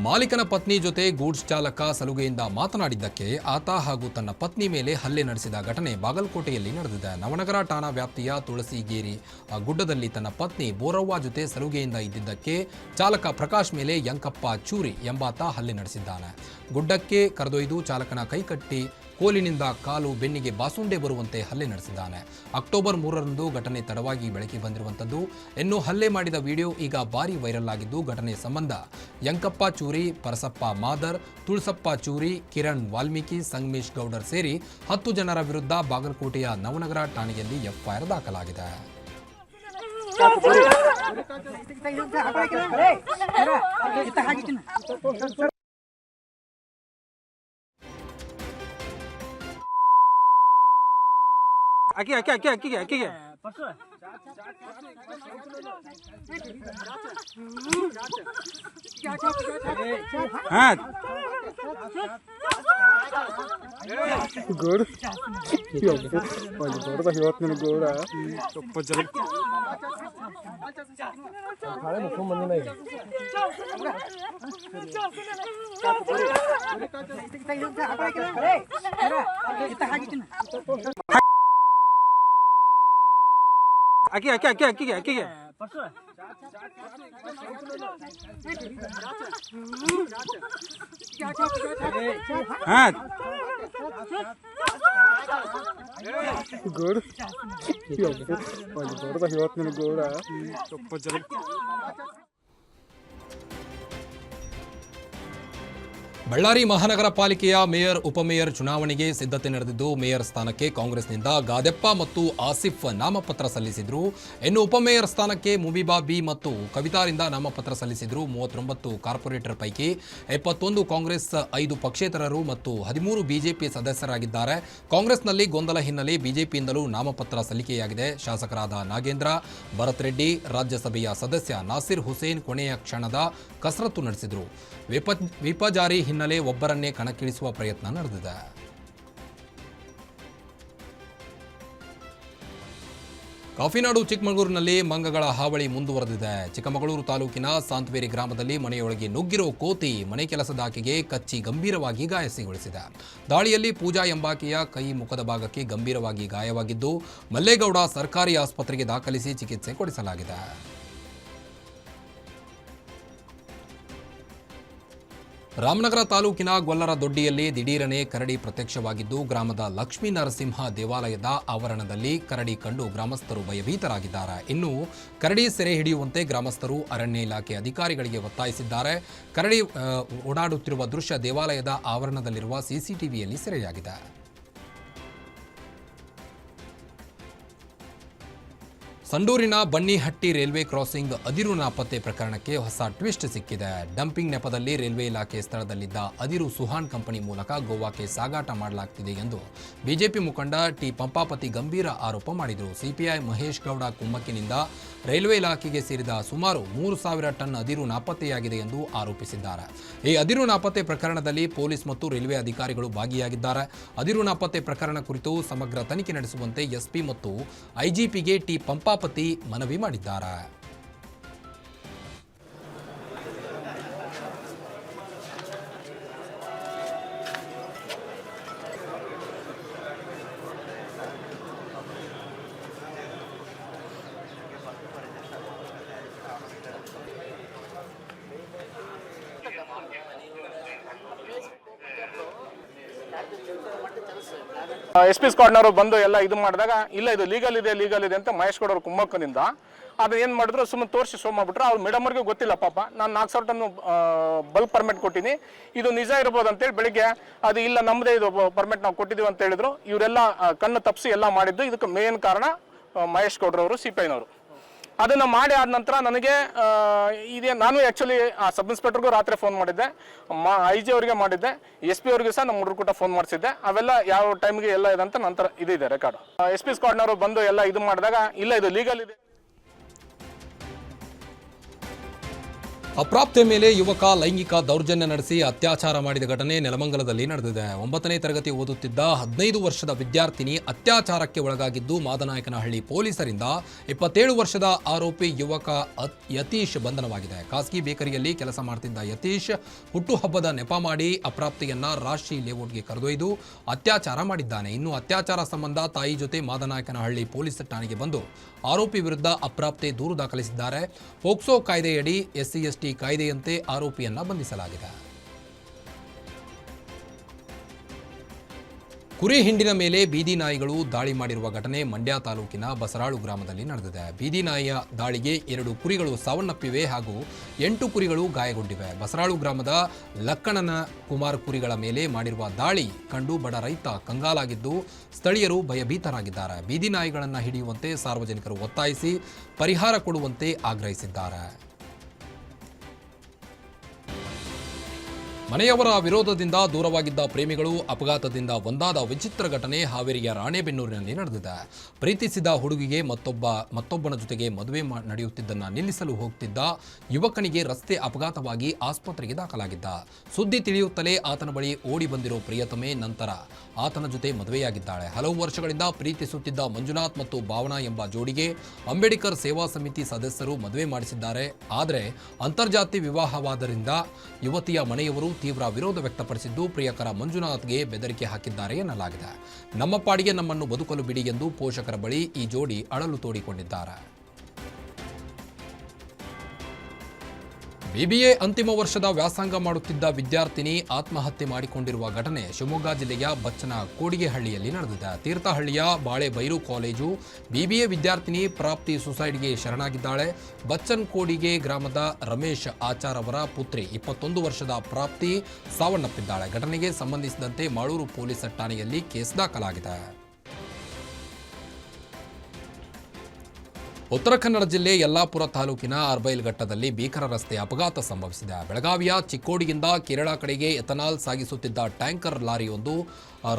ಮಾಲೀಕನ ಪತ್ನಿ ಜೊತೆ ಗೂಡ್ಸ್ ಚಾಲಕ ಸಲುಗೆಯಿಂದ ಮಾತನಾಡಿದ್ದಕ್ಕೆ ಆತ ಹಾಗೂ ತನ್ನ ಪತ್ನಿ ಮೇಲೆ ಹಲ್ಲೆ ನಡೆಸಿದ ಘಟನೆ ಬಾಗಲಕೋಟೆಯಲ್ಲಿ ನಡೆದಿದೆ. ನವನಗರ ಠಾಣಾ ವ್ಯಾಪ್ತಿಯ ತುಳಸಿಗೇರಿ ಗುಡ್ಡದಲ್ಲಿ ತನ್ನ ಪತ್ನಿ ಬೋರವ್ವ ಜೊತೆ ಸಲುಗೆಯಿಂದ ಇದ್ದಿದ್ದಕ್ಕೆ ಚಾಲಕ ಪ್ರಕಾಶ್ ಮೇಲೆ ಯಂಕಪ್ಪ ಚೂರಿ ಎಂಬಾತ ಹಲ್ಲೆ ನಡೆಸಿದ್ದಾನೆ. ಗುಡ್ಡಕ್ಕೆ ಕರೆದೊಯ್ದು ಚಾಲಕನ ಕೈಕಟ್ಟಿ ಕೋಲಿನಿಂದ ಕಾಲು ಬೆನ್ನಿಗೆ ಬಾಸುಂಡೆ ಬರುವಂತೆ ಹಲ್ಲೆ ನಡೆಸಿದ್ದಾನೆ. ಅಕ್ಟೋಬರ್ ಮೂರರಂದು ಘಟನೆ ತಡವಾಗಿ ಬೆಳಕಿಗೆ ಬಂದಿರುವಂಥದ್ದು. ಇನ್ನು ಹಲ್ಲೆ ಮಾಡಿದ ವಿಡಿಯೋ ಈಗ ಭಾರಿ ವೈರಲ್ ಆಗಿದ್ದು ಘಟನೆ ಸಂಬಂಧ ಯಂಕಪ್ಪ ಚೂರಿ, ಪರಸಪ್ಪ ಮಾದರ್, ತುಳಸಪ್ಪ ಚೂರಿ, ಕಿರಣ್ ವಾಲ್ಮೀಕಿ, ಸಂಗಮೇಶ್ ಗೌಡರ್ ಸೇರಿ ಹತ್ತು ಜನರ ವಿರುದ್ಧ ಬಾಗಲಕೋಟೆಯ ನವನಗರ ಠಾಣೆಯಲ್ಲಿ ಎಫ್ಐಆರ್ ದಾಖಲಾಗಿದೆ. आगे आगे आगे आगे आगे आगे हाँ गोड़ यो गोड़ गोड़ तो हिवात में गोड़ है तो पजल खाने में खूब मन नहीं है ಅಕ್ಕಿ ಅಕ್ಕಿ ಅಕ್ಕಿ ಅಕ್ಕಿಗೆ ಅಕ್ಕಿಗೆ ಹಾ ಅಕ್ಕಿ ಅಕ್ಕಿ ಅಕ್ಕಿ ಅಕ್ಕಿಗೆ ಅಕ್ಕಿಗೆ ಹಾ ಬಳ್ಳಾರಿ ಮಹಾನಗರ ಪಾಲಿಕೆಯ ಮೇಯರ್, ಉಪಮೇಯರ್ ಚುನಾವಣೆಗೆ ಸಿದ್ಧತೆ ನಡೆದಿದ್ದು ಮೇಯರ್ ಸ್ಥಾನಕ್ಕೆ ಕಾಂಗ್ರೆಸ್ನಿಂದ ಗಾದೆಪ್ಪ ಮತ್ತು ಆಸಿಫ್ ನಾಮಪತ್ರ ಸಲ್ಲಿಸಿದ್ರು. ಇನ್ನು ಉಪಮೇಯರ್ ಸ್ಥಾನಕ್ಕೆ ಮುಬಿಬಾ ಬಿ ಮತ್ತು ಕವಿತಾರಿಂದ ನಾಮಪತ್ರ ಸಲ್ಲಿಸಿದ್ರು. ಮೂವತ್ತೊಂಬತ್ತು ಕಾರ್ಪೊರೇಟರ್ ಪೈಕಿ ಎಪ್ಪತ್ತೊಂದು ಕಾಂಗ್ರೆಸ್, ಐದು ಪಕ್ಷೇತರರು ಮತ್ತು ಹದಿಮೂರು ಬಿಜೆಪಿ ಸದಸ್ಯರಾಗಿದ್ದಾರೆ. ಕಾಂಗ್ರೆಸ್ನಲ್ಲಿ ಗೊಂದಲ ಹಿನ್ನೆಲೆ ಬಿಜೆಪಿಯಿಂದಲೂ ನಾಮಪತ್ರ ಸಲ್ಲಿಕೆಯಾಗಿದೆ. ಶಾಸಕರಾದ ನಾಗೇಂದ್ರ, ಭರತ್ ರೆಡ್ಡಿ, ರಾಜ್ಯಸಭೆಯ ಸದಸ್ಯ ನಾಸಿರ್ ಹುಸೇನ್ ಕೊನೆಯ ಕ್ಷಣದ ಕಸರತ್ತು ನಡೆಸಿದರು. ವಿಪ ವಿಪ ಜಾರಿ ಹಿನ್ನೆಲೆ ಒಬ್ಬರನ್ನೇ ಕಣಕ್ಕಿಳಿಸುವ ಪ್ರಯತ್ನ ನಡೆದಿದೆ. ಕಾಫಿನಾಡು ಚಿಕ್ಕಮಗಳೂರಿನಲ್ಲಿ ಮಂಗಗಳ ಹಾವಳಿ ಮುಂದುವರೆದಿದೆ. ಚಿಕ್ಕಮಗಳೂರು ತಾಲೂಕಿನ ಸಾಂತ್ವೇರಿ ಗ್ರಾಮದಲ್ಲಿ ಮನೆಯೊಳಗೆ ನುಗ್ಗಿರೋ ಕೋತಿ ಮನೆ ಕೆಲಸದ ಆಕೆಗೆ ಕಚ್ಚಿ ಗಂಭೀರವಾಗಿ ಗಾಯಸಿಗೊಳಿಸಿದೆ. ದಾಳಿಯಲ್ಲಿ ಪೂಜಾ ಎಂಬಾಕೆಯ ಕೈ ಮುಖದ ಭಾಗಕ್ಕೆ ಗಂಭೀರವಾಗಿ ಗಾಯವಾಗಿದ್ದು, ಮಲ್ಲೇಗೌಡ ಸರ್ಕಾರಿ ಆಸ್ಪತ್ರೆಗೆ ದಾಖಲಿಸಿ ಚಿಕಿತ್ಸೆ ಕೊಡಿಸಲಾಗಿದೆ. ರಾಮನಗರ ತಾಲೂಕಿನ ಗೊಲ್ಲರ ದೊಡ್ಡಿಯಲ್ಲಿ ದಿಢೀರನೆ ಕರಡಿ ಪ್ರತ್ಯಕ್ಷವಾಗಿದ್ದು, ಗ್ರಾಮದ ಲಕ್ಷ್ಮೀ ನರಸಿಂಹ ದೇವಾಲಯದ ಆವರಣದಲ್ಲಿ ಕರಡಿ ಕಂಡು ಗ್ರಾಮಸ್ಥರು ಭಯಭೀತರಾಗಿದ್ದಾರೆ. ಇನ್ನು ಕರಡಿ ಸೆರೆ ಹಿಡಿಯುವಂತೆ ಗ್ರಾಮಸ್ಥರು ಅರಣ್ಯ ಇಲಾಖೆ ಅಧಿಕಾರಿಗಳಿಗೆ ಒತ್ತಾಯಿಸಿದ್ದಾರೆ. ಕರಡಿ ಓಡಾಡುತ್ತಿರುವ ದೃಶ್ಯ ದೇವಾಲಯದ ಆವರಣದಲ್ಲಿರುವ ಸಿಸಿಟಿವಿಯಲ್ಲಿ ಸೆರೆಯಾಗಿದೆ. ಸಂಡೂರಿನ ಬನ್ನಿಹಟ್ಟಿ ರೈಲ್ವೆ ಕ್ರಾಸಿಂಗ್ ಅದಿರು ನಾಪತ್ತೆ ಪ್ರಕರಣಕ್ಕೆ ಹೊಸ ಟ್ವಿಸ್ಟ್ ಸಿಕ್ಕಿದೆ. ಡಂಪಿಂಗ್ ನೆಪದಲ್ಲಿ ರೈಲ್ವೆ ಇಲಾಖೆ ಸ್ಥಳದಲ್ಲಿದ್ದ ಅದಿರು ಸುಹಾನ್ ಕಂಪನಿ ಮೂಲಕ ಗೋವಾಕ್ಕೆ ಸಾಗಾಟ ಮಾಡಲಾಗ್ತಿದೆ ಎಂದು ಬಿಜೆಪಿ ಮುಖಂಡ ಟಿ ಪಂಪಾಪತಿ ಗಂಭೀರ ಆರೋಪ ಮಾಡಿದರು. ಸಿಪಿಐ ಮಹೇಶ್ ಗೌಡ ಕುಮ್ಮಕ್ಕಿನಿಂದ ರೈಲ್ವೆ ಇಲಾಖೆಗೆ ಸೇರಿದ ಸುಮಾರು ಮೂರು ಸಾವಿರ ಟನ್ ಅದಿರು ನಾಪತ್ತೆಯಾಗಿದೆ ಎಂದು ಆರೋಪಿಸಿದ್ದಾರೆ. ಈ ಅದಿರು ನಾಪತ್ತೆ ಪ್ರಕರಣದಲ್ಲಿ ಪೊಲೀಸ್ ಮತ್ತು ರೈಲ್ವೆ ಅಧಿಕಾರಿಗಳು ಭಾಗಿಯಾಗಿದ್ದಾರೆ. ಅದಿರು ನಾಪತ್ತೆ ಪ್ರಕರಣ ಕುರಿತು ಸಮಗ್ರ ತನಿಖೆ ನಡೆಸುವಂತೆ ಎಸ್ಪಿ ಮತ್ತು ಐಜಿಪಿಗೆ ಟಿ ಪಂಪಾಪತಿ ಮನವಿ ಮಾಡಿದ್ದಾರೆ. ಎಸ್ ಪಿ ಸ್ಕ್ವಾಡ್ನವರು ಬಂದು ಎಲ್ಲ ಇದು ಮಾಡಿದಾಗ, ಇಲ್ಲ, ಇದು ಲೀಗಲ್ ಇದೆ ಲೀಗಲ್ ಇದೆ ಅಂತ ಮಹೇಶ್ ಗೌಡ ಅವರು ಕುಮ್ಮಕ್ಕನಿಂದ ಅದು ಏನು ಮಾಡಿದ್ರು ಸುಮ್ಮನೆ ತೋರಿಸಿ ಶೋ ಮಾಡ್ಬಿಟ್ರು. ಅವ್ರು ಮೇಡಮ್ ಅವ್ರಿಗೆ ಗೊತ್ತಿಲ್ಲ ಪಾಪ. ನಾನು ನಾಲ್ಕು ಸಾವಿರ ಟನ್ ಬಲ್ಕ್ ಪರ್ಮಿಟ್ ಕೊಟ್ಟಿನಿ. ಇದು ನಿಜ ಇರ್ಬೋದು ಅಂತೇಳಿ ಬೆಳಿಗ್ಗೆ ಅದು ಇಲ್ಲ ನಮ್ಮದೇ ಇದು ಪರ್ಮಿಟ್ ನಾವು ಕೊಟ್ಟಿದ್ದೀವಿ ಅಂತ ಹೇಳಿದ್ರು. ಇವರೆಲ್ಲ ಕಣ್ಣು ತಪ್ಪಿಸಿ ಎಲ್ಲ ಮಾಡಿದ್ದು. ಇದಕ್ಕೆ ಮೇನ್ ಕಾರಣ ಮಹೇಶ್ ಗೌಡ್ರವರು ಸಿ ಅದನ್ನು ಮಾಡಿ ಆದ ನಂತರ ನನಗೆ ಇದೇ, ನಾನು ಆ್ಯಕ್ಚುಲಿ ಆ ಸಬ್ ಇನ್ಸ್ಪೆಕ್ಟರ್ಗೂ ರಾತ್ರಿ ಫೋನ್ ಮಾಡಿದ್ದೆ. ಮಾ ಐ ಜಿ ಅವರಿಗೆ ಮಾಡಿದ್ದೆ. ಎಸ್ ಪಿ ಅವ್ರಿಗೆ ಸಹ ನಮ್ಮ ಹುಡುಗರು ಕೂಡ ಫೋನ್ ಮಾಡಿಸಿದ್ದೆ. ಅವೆಲ್ಲ ಯಾವ ಟೈಮ್ಗೆ ಎಲ್ಲ ಇದೆ ಅಂತ ನಂತರ ಇದಿದೆ ರೆಕಾರ್ಡ್ ಎಸ್ ಪಿ ಸ್ಕ್ವಾಡ್ನವರು ಬಂದು ಎಲ್ಲ ಇದು ಮಾಡಿದಾಗ, ಇಲ್ಲ, ಇದು ಲೀಗಲ್ ಇದೆ. ಅಪ್ರಾಪ್ತೆ ಮೇಲೆ ಯುವಕ ಲೈಂಗಿಕ ದೌರ್ಜನ್ಯ ನಡೆಸಿ ಅತ್ಯಾಚಾರ ಮಾಡಿದ ಘಟನೆ ನೆಲಮಂಗಲದಲ್ಲಿ ನಡೆದಿದೆ. ಒಂಬತ್ತನೇ ತರಗತಿ ಓದುತ್ತಿದ್ದ ಹದಿನೈದು ವರ್ಷದ ವಿದ್ಯಾರ್ಥಿನಿ ಅತ್ಯಾಚಾರಕ್ಕೆ ಒಳಗಾಗಿದ್ದು, ಮಾದನಾಯಕನಹಳ್ಳಿ ಪೊಲೀಸರಿಂದ ಇಪ್ಪತ್ತೇಳು ವರ್ಷದ ಆರೋಪಿ ಯುವಕ ಯತೀಶ್ ಬಂಧನವಾಗಿದೆ. ಖಾಸಗಿ ಬೇಕರಿಯಲ್ಲಿ ಕೆಲಸ ಮಾಡ್ತಿದ್ದ ಯತೀಶ್ ಹುಟ್ಟುಹಬ್ಬದ ನೆಪ ಮಾಡಿ ಅಪ್ರಾಪ್ತಿಯನ್ನ ರಾಶಿ ಲೇಔಟ್ಗೆ ಕರೆದೊಯ್ದು ಅತ್ಯಾಚಾರ ಮಾಡಿದ್ದಾನೆ. ಇನ್ನು ಅತ್ಯಾಚಾರ ಸಂಬಂಧ ತಾಯಿ ಜೊತೆ ಮಾದನಾಯಕನಹಳ್ಳಿ ಪೊಲೀಸ್ ಠಾಣೆಗೆ ಬಂದು ಆರೋಪಿ ವಿರುದ್ಧ ಅಪ್ರಾಪ್ತೆ ದೂರು ದಾಖಲಿಸಿದ್ದಾರೆ. ಪೋಕ್ಸೋ ಕಾಯ್ದೆಯಡಿ ಎಸ್ಸಿ ಎಸ್ಟಿ ಕಾಯ್ದೆಯಂತೆ ಆರೋಪಿಯನ್ನ ಬಂಧಿಸಲಾಗಿದೆ. ಕುರಿ ಹಿಂಡಿನ ಮೇಲೆ ಬೀದಿ ನಾಯಿಗಳು ದಾಳಿ ಮಾಡಿರುವ ಘಟನೆ ಮಂಡ್ಯ ತಾಲೂಕಿನ ಬಸರಾಳು ಗ್ರಾಮದಲ್ಲಿ ನಡೆದಿದೆ. ಬೀದಿ ನಾಯಿಯ ದಾಳಿಗೆ ಎರಡು ಕುರಿಗಳು ಸಾವನ್ನಪ್ಪಿವೆ ಹಾಗೂ ಎಂಟು ಕುರಿಗಳು ಗಾಯಗೊಂಡಿವೆ. ಬಸರಾಳು ಗ್ರಾಮದ ಲಕ್ಕಣನ ಕುಮಾರ್ ಕುರಿಗಳ ಮೇಲೆ ಮಾಡಿರುವ ದಾಳಿ ಕಂಡು ಬಡ ರೈತ ಕಂಗಾಲಾಗಿದ್ದು ಸ್ಥಳೀಯರು ಭಯಭೀತರಾಗಿದ್ದಾರೆ. ಬೀದಿ ನಾಯಿಗಳನ್ನು ಹಿಡಿಯುವಂತೆ ಸಾರ್ವಜನಿಕರು ಒತ್ತಾಯಿಸಿ ಪರಿಹಾರ ಕೊಡುವಂತೆ ಆಗ್ರಹಿಸಿದ್ದಾರೆ. ಮನೆಯವರ ವಿರೋಧದಿಂದ ದೂರವಾಗಿದ್ದ ಪ್ರೇಮಿಗಳು ಅಪಘಾತದಿಂದ ಒಂದಾದ ವಿಚಿತ್ರ ಘಟನೆ ಹಾವೇರಿಯ ರಾಣೆಬೆನ್ನೂರಿನಲ್ಲಿ ನಡೆದಿದೆ. ಪ್ರೀತಿಸಿದ ಹುಡುಗಿಗೆ ಮತ್ತೊಬ್ಬ, ಮತ್ತೊಬ್ಬನ ಜೊತೆಗೆ ಮದುವೆ ನಡೆಯುತ್ತಿದ್ದನ್ನು ನಿಲ್ಲಿಸಲು ಹೋಗ್ತಿದ್ದ ಯುವಕನಿಗೆ ರಸ್ತೆ ಅಪಘಾತವಾಗಿ ಆಸ್ಪತ್ರೆಗೆ ದಾಖಲಾಗಿದ್ದ. ಸುದ್ದಿ ತಿಳಿಯುತ್ತಲೇ ಆತನ ಬಳಿ ಓಡಿ ಬಂದಿರೋ ಪ್ರಿಯತಮೆ ನಂತರ ಆತನ ಜೊತೆ ಮದುವೆಯಾಗಿದ್ದಾಳೆ. ಹಲವು ವರ್ಷಗಳಿಂದ ಪ್ರೀತಿಸುತ್ತಿದ್ದ ಮಂಜುನಾಥ್ ಮತ್ತು ಭಾವನಾ ಎಂಬ ಜೋಡಿಗೆ ಅಂಬೇಡ್ಕರ್ ಸೇವಾ ಸಮಿತಿ ಸದಸ್ಯರು ಮದುವೆ ಮಾಡಿಸಿದ್ದಾರೆ. ಆದರೆ ಅಂತರ್ಜಾತಿ ವಿವಾಹವಾದ್ದರಿಂದ ಯುವತಿಯ ಮನೆಯವರು ತೀವ್ರ ವಿರೋಧ ವ್ಯಕ್ತಪಡಿಸಿದ್ದು ಪ್ರಿಯಕರ ಮಂಜುನಾಥ್ಗೆ ಬೆದರಿಕೆ ಹಾಕಿದ್ದಾರೆ ಎನ್ನಲಾಗಿದೆ. ನಮ್ಮ ಪಾಡಿಗೆ ನಮ್ಮನ್ನು ಬದುಕಲು ಬಿಡಿ ಎಂದು ಪೋಷಕರ ಬಳಿ ಈ ಜೋಡಿ ಅಳಲು ತೋಡಿಕೊಂಡಿದ್ದಾರೆ. ಬಿಬಿಎ ಅಂತಿಮ ವರ್ಷದ ವ್ಯಾಸಂಗ ಮಾಡುತ್ತಿದ್ದ ವಿದ್ಯಾರ್ಥಿನಿ ಆತ್ಮಹತ್ಯೆ ಮಾಡಿಕೊಂಡಿರುವ ಘಟನೆ ಶಿವಮೊಗ್ಗ ಜಿಲ್ಲೆಯ ಬಚ್ಚನ ಕೋಡಿಗೆಹಳ್ಳಿಯಲ್ಲಿ ನಡೆದಿದೆ. ತೀರ್ಥಹಳ್ಳಿಯ ಬಾಳೆಬೈರು ಕಾಲೇಜು ಬಿಬಿಎ ವಿದ್ಯಾರ್ಥಿನಿ ಪ್ರಾಪ್ತಿ ಸುಸೈಡ್ಗೆ ಶರಣಾಗಿದ್ದಾಳೆ. ಬಚ್ಚನ್ ಕೋಡಿಗೆ ಗ್ರಾಮದ ರಮೇಶ್ ಆಚಾರ್ ಅವರ ಪುತ್ರಿ ಇಪ್ಪತ್ತೊಂದು ವರ್ಷದ ಪ್ರಾಪ್ತಿ ಸಾವನ್ನಪ್ಪಿದ್ದಾಳೆ. ಘಟನೆಗೆ ಸಂಬಂಧಿಸಿದಂತೆ ಮಾಳೂರು ಪೊಲೀಸ್ ಠಾಣೆಯಲ್ಲಿ ಕೇಸ್ ದಾಖಲಾಗಿದೆ. ಉತ್ತರ ಕನ್ನಡ ಜಿಲ್ಲೆ ಯಲ್ಲಾಪುರ ತಾಲೂಕಿನ ಅರ್ಬೈಲ್ ಘಟ್ಟದಲ್ಲಿ ಭೀಕರ ರಸ್ತೆ ಅಪಘಾತ ಸಂಭವಿಸಿದೆ. ಬೆಳಗಾವಿಯ ಚಿಕ್ಕೋಡಿಯಿಂದ ಕೇರಳ ಕಡೆಗೆ ಎಥನಾಲ್ ಸಾಗಿಸುತ್ತಿದ್ದ ಟ್ಯಾಂಕರ್ ಲಾರಿಯೊಂದು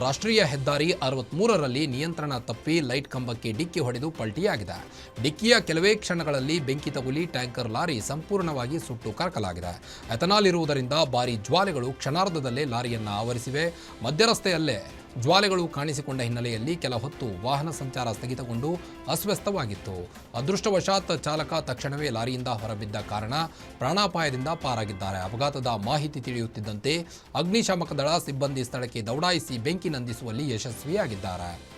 ರಾಷ್ಟ್ರೀಯ ಹೆದ್ದಾರಿ ಅರವತ್ಮೂರರಲ್ಲಿ ನಿಯಂತ್ರಣ ತಪ್ಪಿ ಲೈಟ್ ಕಂಬಕ್ಕೆ ಡಿಕ್ಕಿ ಹೊಡೆದು ಪಲ್ಟಿಯಾಗಿದೆ. ಡಿಕ್ಕಿಯ ಕೆಲವೇ ಕ್ಷಣಗಳಲ್ಲಿ ಬೆಂಕಿ ತಗುಲಿ ಟ್ಯಾಂಕರ್ ಲಾರಿ ಸಂಪೂರ್ಣವಾಗಿ ಸುಟ್ಟು ಕರಕಲಾಗಿದೆ. ಎಥನಾಲ್ ಇರುವುದರಿಂದ ಭಾರಿ ಜ್ವಾಲೆಗಳು ಕ್ಷಣಾರ್ಧದಲ್ಲೇ ಲಾರಿಯನ್ನು ಆವರಿಸಿವೆ. ಮಧ್ಯರಸ್ತೆಯಲ್ಲೇ ಜ್ವಾಲೆಗಳು ಕಾಣಿಸಿಕೊಂಡ ಹಿನ್ನೆಲೆಯಲ್ಲಿ ಕೆಲ ಹೊತ್ತು ವಾಹನ ಸಂಚಾರ ಸ್ಥಗಿತಗೊಂಡು ಅಸ್ವಸ್ಥವಾಗಿತ್ತು. ಅದೃಷ್ಟವಶಾತ್ ಚಾಲಕ ತಕ್ಷಣವೇ ಲಾರಿಯಿಂದ ಹೊರಬಿದ್ದ ಕಾರಣ ಪ್ರಾಣಾಪಾಯದಿಂದ ಪಾರಾಗಿದ್ದಾರೆ. ಅಪಘಾತದ ಮಾಹಿತಿ ತಿಳಿಯುತ್ತಿದ್ದಂತೆ ಅಗ್ನಿಶಾಮಕ ದಳ ಸಿಬ್ಬಂದಿ ಸ್ಥಳಕ್ಕೆ ದೌಡಾಯಿಸಿ ಬೆಂಕಿ ನಂದಿಸುವಲ್ಲಿ ಯಶಸ್ವಿಯಾಗಿದ್ದಾರೆ.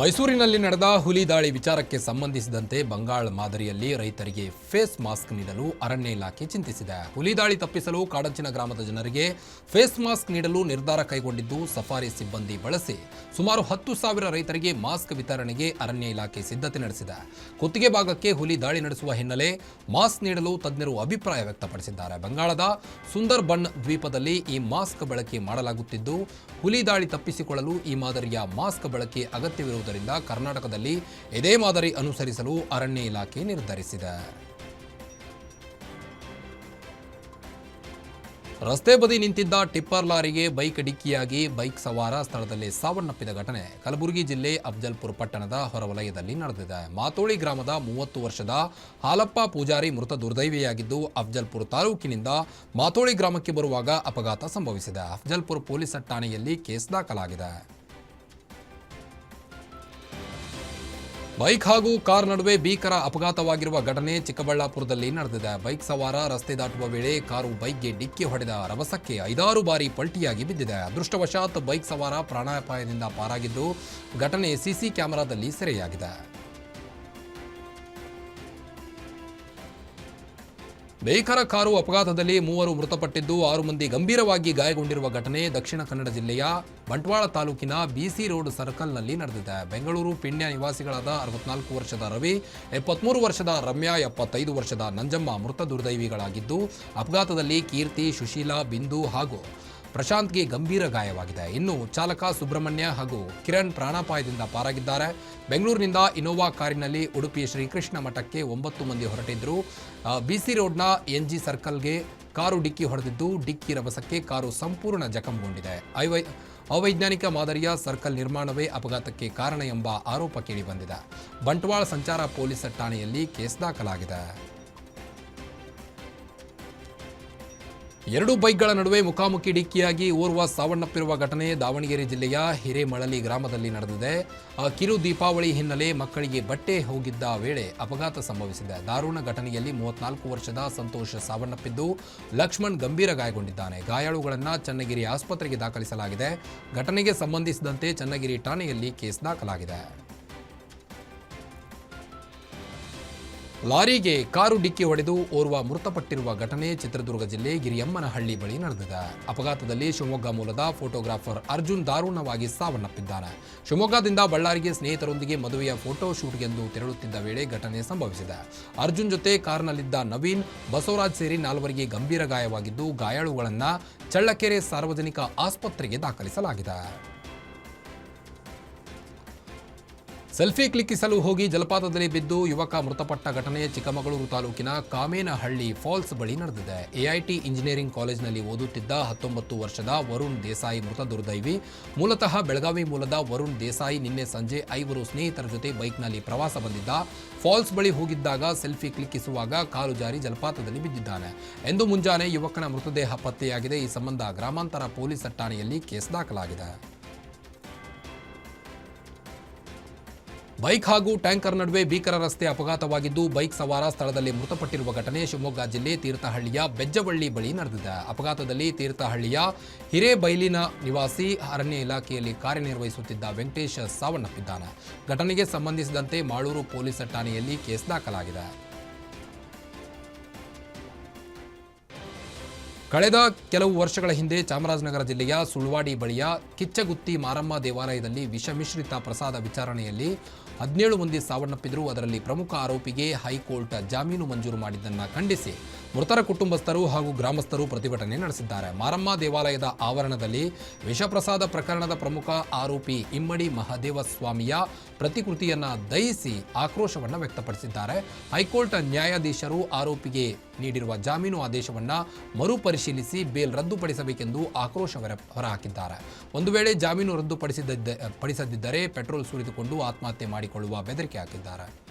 ಮೈಸೂರಿನಲ್ಲಿ ನಡೆದ ಹುಲಿ ದಾಳಿ ವಿಚಾರಕ್ಕೆ ಸಂಬಂಧಿಸಿದಂತೆ ಬಂಗಾಳ ಮಾದರಿಯಲ್ಲಿ ರೈತರಿಗೆ ಫೇಸ್ ಮಾಸ್ಕ್ ನೀಡಲು ಅರಣ್ಯ ಇಲಾಖೆ ಚಿಂತಿಸಿದೆ. ಹುಲಿ ದಾಳಿ ತಪ್ಪಿಸಲು ಕಾಡಂಚಿನ ಗ್ರಾಮದ ಜನರಿಗೆ ಫೇಸ್ ಮಾಸ್ಕ್ ನೀಡಲು ನಿರ್ಧಾರ ಕೈಗೊಂಡಿದ್ದು ಸಫಾರಿ ಸಿಬ್ಬಂದಿ ಬಳಸಿ ಸುಮಾರು ಹತ್ತು ಸಾವಿರ ರೈತರಿಗೆ ಮಾಸ್ಕ್ ವಿತರಣೆಗೆ ಅರಣ್ಯ ಇಲಾಖೆ ಸಿದ್ಧತೆ ನಡೆಸಿದೆ. ಕುತ್ತಿಗೆ ಭಾಗಕ್ಕೆ ಹುಲಿ ದಾಳಿ ನಡೆಸುವ ಹಿನ್ನೆಲೆ ಮಾಸ್ಕ್ ನೀಡಲು ತಜ್ಞರು ಅಭಿಪ್ರಾಯ ವ್ಯಕ್ತಪಡಿಸಿದ್ದಾರೆ. ಬಂಗಾಳದ ಸುಂದರ್ಬನ್ ದ್ವೀಪದಲ್ಲಿ ಈ ಮಾಸ್ಕ್ ಬಳಕೆ ಮಾಡಲಾಗುತ್ತಿದ್ದು, ಹುಲಿ ದಾಳಿ ತಪ್ಪಿಸಿಕೊಳ್ಳಲು ಈ ಮಾದರಿಯ ಮಾಸ್ಕ್ ಬಳಕೆ ಅಗತ್ಯವಿರುವುದರಿಂದ ಕರ್ನಾಟಕದಲ್ಲಿ ಇದೇ ಮಾದರಿ ಅನುಸರಿಸಲು ಅರಣ್ಯ ಇಲಾಖೆ ನಿರ್ಧರಿಸಿದೆ. ರಸ್ತೆ ಬದಿ ನಿಂತಿದ್ದ ಟಿಪ್ಪರ್ ಲಾರಿಗೆ ಬೈಕ್ ಡಿಕ್ಕಿಯಾಗಿ ಬೈಕ್ ಸವಾರ ಸ್ಥಳದಲ್ಲಿ ಸಾವನ್ನಪ್ಪಿದ ಘಟನೆ. ಕಲಬುರಗಿ ಜಿಲ್ಲೆ ಅಫ್ಜಲ್ಪುರ ಪಟ್ಟಣದ ಹೊರವಲಯದಲ್ಲಿ ನಡೆದಿದೆ. ಮಾತೋಳಿ ಗ್ರಾಮದ ಮೂವತ್ತು ವರ್ಷದ ಹಾಲಪ್ಪ ಪೂಜಾರಿ ಮೃತ ದುರ್ದೈವಿಯಾಗಿದ್ದು, ಅಫ್ಜಲ್ಪುರ ತಾಲೂಕಿನಿಂದ ಮಾತೋಳಿ ಗ್ರಾಮಕ್ಕೆ ಬರುವಾಗ ಅಪಘಾತ ಸಂಭವಿಸಿದೆ. ಅಫ್ಜಲ್ಪುರ ಪೊಲೀಸ್ ಠಾಣೆಯಲ್ಲಿ ಕೇಸ್ ದಾಖಲಾಗಿದೆ. ಬೈಕ್ ಹಾಗೂ ಕಾರ್ ನಡುವೆ ಭೀಕರ ಅಪಘಾತವಾಗಿರುವ ಘಟನೆ ಚಿಕ್ಕಬಳ್ಳಾಪುರದಲ್ಲಿ ನಡೆದಿದೆ. ಬೈಕ್ ಸವಾರ ರಸ್ತೆ ದಾಟುವ ವೇಳೆ ಕಾರು ಬೈಕ್ಗೆ ಡಿಕ್ಕಿ ಹೊಡೆದ ರಭಸಕ್ಕೆ ಐದಾರು ಬಾರಿ ಪಲ್ಟಿಯಾಗಿ ಬಿದ್ದಿದೆ. ಅದೃಷ್ಟವಶಾತ್ ಬೈಕ್ ಸವಾರ ಪ್ರಾಣಾಪಾಯದಿಂದ ಪಾರಾಗಿದ್ದು ಘಟನೆ ಸಿಸಿ ಕ್ಯಾಮೆರಾದಲ್ಲಿ ಸೆರೆಯಾಗಿದೆ. ಭೀಕರ ಕಾರು ಅಪಘಾತದಲ್ಲಿ ಮೂವರು ಮೃತಪಟ್ಟಿದ್ದು ಆರು ಮಂದಿ ಗಂಭೀರವಾಗಿ ಗಾಯಗೊಂಡಿರುವ ಘಟನೆ ದಕ್ಷಿಣ ಕನ್ನಡ ಜಿಲ್ಲೆಯ ಬಂಟ್ವಾಳ ತಾಲೂಕಿನ ಬಿಸಿ ರೋಡ್ ಸರ್ಕಲ್ನಲ್ಲಿ ನಡೆದಿದೆ. ಬೆಂಗಳೂರು ಪಿಣ್ಯ ನಿವಾಸಿಗಳಾದ ಅರವತ್ನಾಲ್ಕು ವರ್ಷದ ರವಿ, ಎಪ್ಪತ್ಮೂರು ವರ್ಷದ ರಮ್ಯಾ, ಎಪ್ಪತ್ತೈದು ವರ್ಷದ ನಂಜಮ್ಮ ಮೃತ ದುರ್ದೈವಿಗಳಾಗಿದ್ದು, ಅಪಘಾತದಲ್ಲಿ ಕೀರ್ತಿ, ಸುಶೀಲಾ, ಬಿಂದು ಹಾಗೂ ಪ್ರಶಾಂತ್ಗೆ ಗಂಭೀರ ಗಾಯವಾಗಿದೆ. ಇನ್ನು ಚಾಲಕ ಸುಬ್ರಹ್ಮಣ್ಯ ಹಾಗೂ ಕಿರಣ್ ಪ್ರಾಣಾಪಾಯದಿಂದ ಪಾರಾಗಿದ್ದಾರೆ. ಬೆಂಗಳೂರಿನಿಂದ ಇನೋವಾ ಕಾರಿನಲ್ಲಿ ಉಡುಪಿ ಶ್ರೀಕೃಷ್ಣ ಮಠಕ್ಕೆ ಒಂಬತ್ತು ಮಂದಿ ಹೊರಟಿದ್ರು ಬಿಸಿ ರೋಡ್ನ ಎನ್ ಜಿ ಸರ್ಕಲ್ಗೆ ಕಾರು ಡಿಕ್ಕಿ ಹೊಡೆದಿದ್ದು, ಡಿಕ್ಕಿ ರಭಸಕ್ಕೆ ಕಾರು ಸಂಪೂರ್ಣ ಜಖಂಗೊಂಡಿದೆ. ಐವೈ, ಅವೈಜ್ಞಾನಿಕ ಮಾದರಿಯ ಸರ್ಕಲ್ ನಿರ್ಮಾಣವೇ ಅಪಘಾತಕ್ಕೆ ಕಾರಣ ಎಂಬ ಆರೋಪ ಕೇಳಿಬಂದಿದೆ. ಬಂಟ್ವಾಳ ಸಂಚಾರ ಪೊಲೀಸ್ ಠಾಣೆಯಲ್ಲಿ ಕೇಸ್ ದಾಖಲಾಗಿದೆ. ಎರಡು ಬೈಕ್ಗಳ ನಡುವೆ ಮುಖಾಮುಖಿ ಡಿಕ್ಕಿಯಾಗಿ ಓರ್ವ ಸಾವನ್ನಪ್ಪಿರುವ ಘಟನೆ ದಾವಣಗೆರೆ ಜಿಲ್ಲೆಯ ಹಿರೇಮಳಲಿ ಗ್ರಾಮದಲ್ಲಿ ನಡೆದಿದೆ. ಕಿರು ದೀಪಾವಳಿ ಹಿನ್ನೆಲೆ ಮಕ್ಕಳಿಗೆ ಬಟ್ಟೆ ಹೋಗಿದ್ದ ವೇಳೆ ಅಪಘಾತ ಸಂಭವಿಸಿದೆ. ದಾರುಣ ಘಟನೆಯಲ್ಲಿ ಮೂವತ್ನಾಲ್ಕು ವರ್ಷದ ಸಂತೋಷ ಸಾವನ್ನಪ್ಪಿದ್ದು, ಲಕ್ಷ್ಮಣ್ ಗಂಭೀರ ಗಾಯಗೊಂಡಿದ್ದಾನೆ. ಗಾಯಾಳುಗಳನ್ನು ಚನ್ನಗಿರಿ ಆಸ್ಪತ್ರೆಗೆ ದಾಖಲಿಸಲಾಗಿದೆ. ಘಟನೆಗೆ ಸಂಬಂಧಿಸಿದಂತೆ ಚನ್ನಗಿರಿ ಠಾಣೆಯಲ್ಲಿ ಕೇಸ್ ದಾಖಲಾಗಿದೆ. ಲಾರಿಗೆ ಕಾರು ಡಿಕ್ಕಿ ಹೊಡೆದು ಓರ್ವ ಮೃತಪಟ್ಟಿರುವ ಘಟನೆ ಚಿತ್ರದುರ್ಗ ಜಿಲ್ಲೆ ಗಿರಿಯಮ್ಮನಹಳ್ಳಿ ಬಳಿ ನಡೆದಿದೆ. ಅಪಘಾತದಲ್ಲಿ ಶಿವಮೊಗ್ಗ ಮೂಲದ ಫೋಟೋಗ್ರಾಫರ್ ಅರ್ಜುನ್ ದಾರುಣವಾಗಿ ಸಾವನ್ನಪ್ಪಿದ್ದಾನೆ. ಶಿವಮೊಗ್ಗದಿಂದ ಬಳ್ಳಾರಿಗೆ ಸ್ನೇಹಿತರೊಂದಿಗೆ ಮದುವೆಯ ಫೋಟೋ ಶೂಟ್ಗೆಂದು ತೆರಳುತ್ತಿದ್ದ ವೇಳೆ ಘಟನೆ ಸಂಭವಿಸಿದೆ. ಅರ್ಜುನ್ ಜೊತೆ ಕಾರ್ನಲ್ಲಿದ್ದ ನವೀನ್, ಬಸವರಾಜ್ ಸೇರಿ ನಾಲ್ವರಿಗೆ ಗಂಭೀರ ಗಾಯವಾಗಿದ್ದು ಗಾಯಾಳುಗಳನ್ನು ಚಳ್ಳಕೆರೆ ಸಾರ್ವಜನಿಕ ಆಸ್ಪತ್ರೆಗೆ ದಾಖಲಿಸಲಾಗಿದೆ. ಸೆಲ್ಫಿ ಕ್ಲಿಕ್ಕಿಸಲು ಹೋಗಿ ಜಲಪಾತದಲ್ಲಿ ಬಿದ್ದು ಯುವಕ ಮೃತಪಟ್ಟ ಘಟನೆ ಚಿಕ್ಕಮಗಳೂರು ತಾಲೂಕಿನ ಕಾಮೇನಹಳ್ಳಿ ಫಾಲ್ಸ್ ಬಳಿ ನಡೆದಿದೆ. ಎಐಟಿ ಇಂಜಿನಿಯರಿಂಗ್ ಕಾಲೇಜಿನಲ್ಲಿ ಓದುತ್ತಿದ್ದ ಹತ್ತೊಂಬತ್ತು ವರ್ಷದ ವರುಣ್ ದೇಸಾಯಿ ಮೃತ ದುರ್ದೈವಿ. ಮೂಲತಃ ಬೆಳಗಾವಿ ಮೂಲದ ವರುಣ್ ದೇಸಾಯಿ ನಿನ್ನೆ ಸಂಜೆ ಐವರು ಸ್ನೇಹಿತರ ಜೊತೆ ಬೈಕ್ನಲ್ಲಿ ಪ್ರವಾಸ ಬಂದಿದ್ದ. ಫಾಲ್ಸ್ ಬಳಿ ಹೋಗಿದ್ದಾಗ ಸೆಲ್ಫಿ ಕ್ಲಿಕ್ಕಿಸುವಾಗ ಕಾಲು ಜಾರಿ ಜಲಪಾತದಲ್ಲಿ ಬಿದ್ದಿದ್ದಾನೆ. ಎಂದು ಮುಂಜಾನೆ ಯುವಕನ ಮೃತದೇಹ ಪತ್ತೆಯಾಗಿದೆ. ಈ ಸಂಬಂಧ ಗ್ರಾಮಾಂತರ ಪೊಲೀಸ್ ಠಾಣೆಯಲ್ಲಿ ಕೇಸ್ ದಾಖಲಾಗಿದೆ. ಬೈಕ್ ಹಾಗೂ ಟ್ಯಾಂಕರ್ ನಡುವೆ ಭೀಕರ ರಸ್ತೆ ಅಪಘಾತವಾಗಿದ್ದು ಬೈಕ್ ಸವಾರ ಸ್ಥಳದಲ್ಲಿ ಮೃತಪಟ್ಟಿರುವ ಘಟನೆ ಶಿವಮೊಗ್ಗ ಜಿಲ್ಲೆ ತೀರ್ಥಹಳ್ಳಿಯ ಬೆಜ್ಜವಳ್ಳಿ ಬಳಿ ನಡೆದಿದೆ. ಅಪಘಾತದಲ್ಲಿ ತೀರ್ಥಹಳ್ಳಿಯ ಹಿರೇಬೈಲಿನ ನಿವಾಸಿ ಅರಣ್ಯ ಇಲಾಖೆಯಲ್ಲಿ ಕಾರ್ಯನಿರ್ವಹಿಸುತ್ತಿದ್ದ ವೆಂಕಟೇಶ್ ಸಾವನ್ನಪ್ಪಿದ್ದಾನೆ. ಘಟನೆಗೆ ಸಂಬಂಧಿಸಿದಂತೆ ಮಾಳೂರು ಪೊಲೀಸ್ ಠಾಣೆಯಲ್ಲಿ ಕೇಸ್ ದಾಖಲಾಗಿದೆ. ಕಳೆದ ಕೆಲವು ವರ್ಷಗಳ ಹಿಂದೆ ಚಾಮರಾಜನಗರ ಜಿಲ್ಲೆಯ ಸುಳ್ವಾಡಿ ಬಳಿಯ ಕಿಚ್ಚಗುತ್ತಿ ಮಾರಮ್ಮ ದೇವಾಲಯದಲ್ಲಿ ವಿಷಮಿಶ್ರಿತ ಪ್ರಸಾದ ವಿಚಾರಣೆಯಲ್ಲಿ ಹದಿನೇಳು ಮಂದಿ ಸಾವನ್ನಪ್ಪಿದ್ರು. ಅದರಲ್ಲಿ ಪ್ರಮುಖ ಆರೋಪಿಗೆ ಹೈಕೋರ್ಟ್ ಜಾಮೀನು ಮಂಜೂರು ಮಾಡಿದ್ದನ್ನು ಖಂಡಿಸಿ ಮೃತರ ಕುಟುಂಬಸ್ಥರು ಹಾಗೂ ಗ್ರಾಮಸ್ಥರು ಪ್ರತಿಭಟನೆ ನಡೆಸಿದ್ದಾರೆ. ಮಾರಮ್ಮ ದೇವಾಲಯದ ಆವರಣದಲ್ಲಿ ವಿಷಪ್ರಸಾದ ಪ್ರಕರಣದ ಪ್ರಮುಖ ಆರೋಪಿ ಇಮ್ಮಡಿ ಮಹದೇವ ಸ್ವಾಮಿಯ ಪ್ರತಿಕೃತಿಯನ್ನ ದಯಿಸಿ ಆಕ್ರೋಶವನ್ನು ವ್ಯಕ್ತಪಡಿಸಿದ್ದಾರೆ. ಹೈಕೋರ್ಟ್ ನ್ಯಾಯಾಧೀಶರು ಆರೋಪಿಗೆ ನೀಡಿರುವ ಜಾಮೀನು ಆದೇಶವನ್ನ ಮರುಪರಿಶೀಲಿಸಿ ಬೇಲ್ ರದ್ದುಪಡಿಸಬೇಕೆಂದು ಆಕ್ರೋಶ ಹೊರ- ಹೊರಹಾಕಿದ್ದಾರೆ. ಒಂದು ವೇಳೆ ಜಾಮೀನು ರದ್ದುಪಡಿಸಿದ್ದ, ಪಡಿಸದಿದ್ದರೆ ಪೆಟ್ರೋಲ್ ಸುರಿದುಕೊಂಡು ಆತ್ಮಹತ್ಯೆ ಮಾಡಿಕೊಳ್ಳುವ ಬೆದರಿಕೆ ಹಾಕಿದ್ದಾರೆ.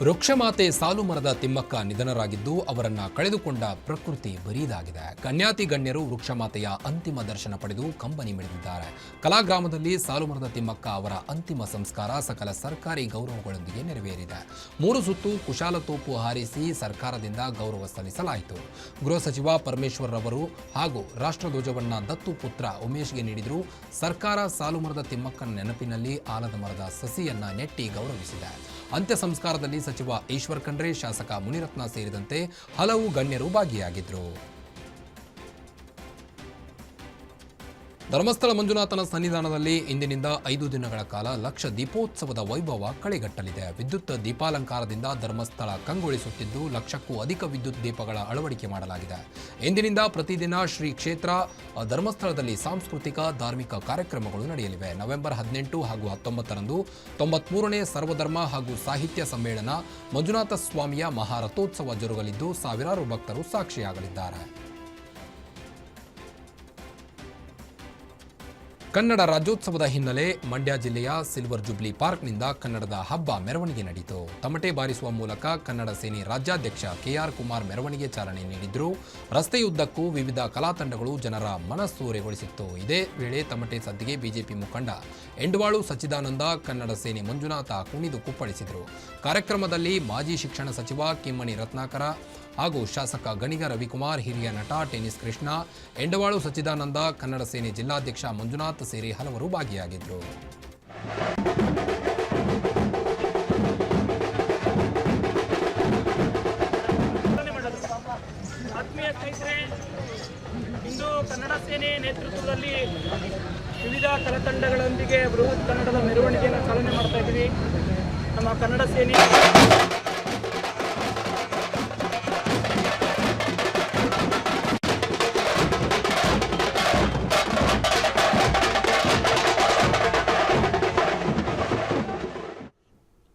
ವೃಕ್ಷಮಾತೆ ಸಾಲುಮರದ ತಿಮ್ಮಕ್ಕ ನಿಧನರಾಗಿದ್ದು ಅವರನ್ನ ಕಳೆದುಕೊಂಡ ಪ್ರಕೃತಿ ಬರೀದಾಗಿದೆ. ಕನ್ಯಾತಿ ಗಣ್ಯರು ವೃಕ್ಷಮಾತೆಯ ಅಂತಿಮ ದರ್ಶನ ಪಡೆದು ಕಂಬನಿ ಮಿಡಿದಿದ್ದಾರೆ. ಕಲಾಗ್ರಾಮದಲ್ಲಿ ಸಾಲುಮರದ ತಿಮ್ಮಕ್ಕ ಅವರ ಅಂತಿಮ ಸಂಸ್ಕಾರ ಸಕಲ ಸರ್ಕಾರಿ ಗೌರವಗಳೊಂದಿಗೆ ನೆರವೇರಿದೆ. ಮೂರು ಸುತ್ತು ಕುಶಾಲತೋಪು ಹಾರಿಸಿ ಸರ್ಕಾರದಿಂದ ಗೌರವ ಸಲ್ಲಿಸಲಾಯಿತು. ಗೃಹ ಸಚಿವ ಪರಮೇಶ್ವರ್ ರವರು ಹಾಗೂ ರಾಷ್ಟ್ರಧ್ವಜವನ್ನ ದತ್ತು ಪುತ್ರ ಉಮೇಶ್ಗೆ ನೀಡಿದರು. ಸರ್ಕಾರ ಸಾಲುಮರದ ತಿಮ್ಮಕ್ಕನ ನೆನಪಿನಲ್ಲಿ ಆಲದ ಮರದ ಸಸಿಯನ್ನ ನೆಟ್ಟಿ ಗೌರವಿಸಿದೆ. ಅಂತ್ಯ ಸಂಸ್ಕಾರದಲ್ಲಿ ಸಚಿವ ಈಶ್ವರ್ ಖಂಡ್ರೆ ಶಾಸಕ ಮುನಿರತ್ನ ಸೇರಿದಂತೆ ಹಲವು ಗಣ್ಯರು ಭಾಗಿಯಾಗಿದ್ದರು ಧರ್ಮಸ್ಥಳ ಮಂಜುನಾಥನ ಸನ್ನಿಧಾನದಲ್ಲಿ ಇಂದಿನಿಂದ ಐದು ದಿನಗಳ ಕಾಲ ಲಕ್ಷ ದೀಪೋತ್ಸವದ ವೈಭವ ಕಳೆಗಟ್ಟಲಿದೆ. ವಿದ್ಯುತ್ ದೀಪಾಲಂಕಾರದಿಂದ ಧರ್ಮಸ್ಥಳ ಕಂಗೊಳಿಸುತ್ತಿದ್ದು, ಲಕ್ಷಕ್ಕೂ ಅಧಿಕ ವಿದ್ಯುತ್ ದೀಪಗಳ ಅಳವಡಿಕೆ ಮಾಡಲಾಗಿದೆ. ಇಂದಿನಿಂದ ಪ್ರತಿದಿನ ಶ್ರೀ ಕ್ಷೇತ್ರ, ಧರ್ಮಸ್ಥಳದಲ್ಲಿ ಸಾಂಸ್ಕೃತಿಕ, ಧಾರ್ಮಿಕ ಕಾರ್ಯಕ್ರಮಗಳು ನಡೆಯಲಿವೆ. ನವೆಂಬರ್ ಹದಿನೆಂಟು ಹಾಗೂ ಹತ್ತೊಂಬತ್ತರಂದು ತೊಂಬತ್ಮೂರನೇ ಸರ್ವಧರ್ಮ ಹಾಗೂ ಸಾಹಿತ್ಯ ಸಮ್ಮೇಳನ ಮಂಜುನಾಥ ಸ್ವಾಮಿಯ ಮಹಾರಥೋತ್ಸವ ಜರುಗಲಿದ್ದು, ಸಾವಿರಾರು ಭಕ್ತರು ಸಾಕ್ಷಿಯಾಗಲಿದ್ದಾರೆ. ಕನ್ನಡ ರಾಜ್ಯೋತ್ಸವದ ಹಿನ್ನೆಲೆ ಮಂಡ್ಯ ಜಿಲ್ಲೆಯ ಸಿಲ್ವರ್ ಜುಬ್ಲಿ ಪಾರ್ಕ್ನಿಂದ ಕನ್ನಡದ ಹಬ್ಬ ಮೆರವಣಿಗೆ ನಡೆಯಿತು ತಮಟೆ ಬಾರಿಸುವ ಮೂಲಕ ಕನ್ನಡ ಸೇನೆ ರಾಜ್ಯಾಧ್ಯಕ್ಷ ಕೆಆರ್ ಕುಮಾರ್ ಮೆರವಣಿಗೆ ಚಾಲನೆ ನೀಡಿದ್ರು. ರಸ್ತೆಯುದ್ದಕ್ಕೂ ವಿವಿಧ ಕಲಾತಂಡಗಳು ಜನರ ಮನಸ್ಸೂರೆಗೊಳಿಸಿತ್ತು ಇದೇ ವೇಳೆ ತಮಟೆ ಸದ್ದಿಗೆ ಬಿಜೆಪಿ ಮುಖಂಡ ಎಂಡವಾಳು ಸಚ್ಚಿದಾನಂದ ಕನ್ನಡ ಸೇನೆ ಮಂಜುನಾಥ ಕುಣಿದು ಕುಪ್ಪಳಿಸಿದರು. ಕಾರ್ಯಕ್ರಮದಲ್ಲಿ ಮಾಜಿ ಶಿಕ್ಷಣ ಸಚಿವ ಕಿಮ್ಮಣಿ ರತ್ನಾಕರ ಹಾಗೂ ಶಾಸಕ ಗಣಿಗ ರವಿಕುಮಾರ್, ಹಿರಿಯ ನಟ ಟೆನಿಸ್ ಕೃಷ್ಣ, ಎಂಡವಾಳು ಸಚ್ಚಿದಾನಂದ, ಕನ್ನಡ ಸೇನೆ ಜಿಲ್ಲಾಧ್ಯಕ್ಷ ಮಂಜುನಾಥ್ ಸೇರಿ ಹಲವರು ಭಾಗಿಯಾಗಿದ್ದರು ಇಂದು ಕನ್ನಡ ಸೇನೆ ನೇತೃತ್ವದಲ್ಲಿ ವಿವಿಧ ಕಲತಂಡಗಳೊಂದಿಗೆ ಬೃಹತ್ ಕನ್ನಡದ ಮೆರವಣಿಗೆಯನ್ನು ಚಾಲನೆ ಮಾಡ್ತಾ ಇದ್ದೀವಿ. ನಮ್ಮ ಕನ್ನಡ ಸೇನೆ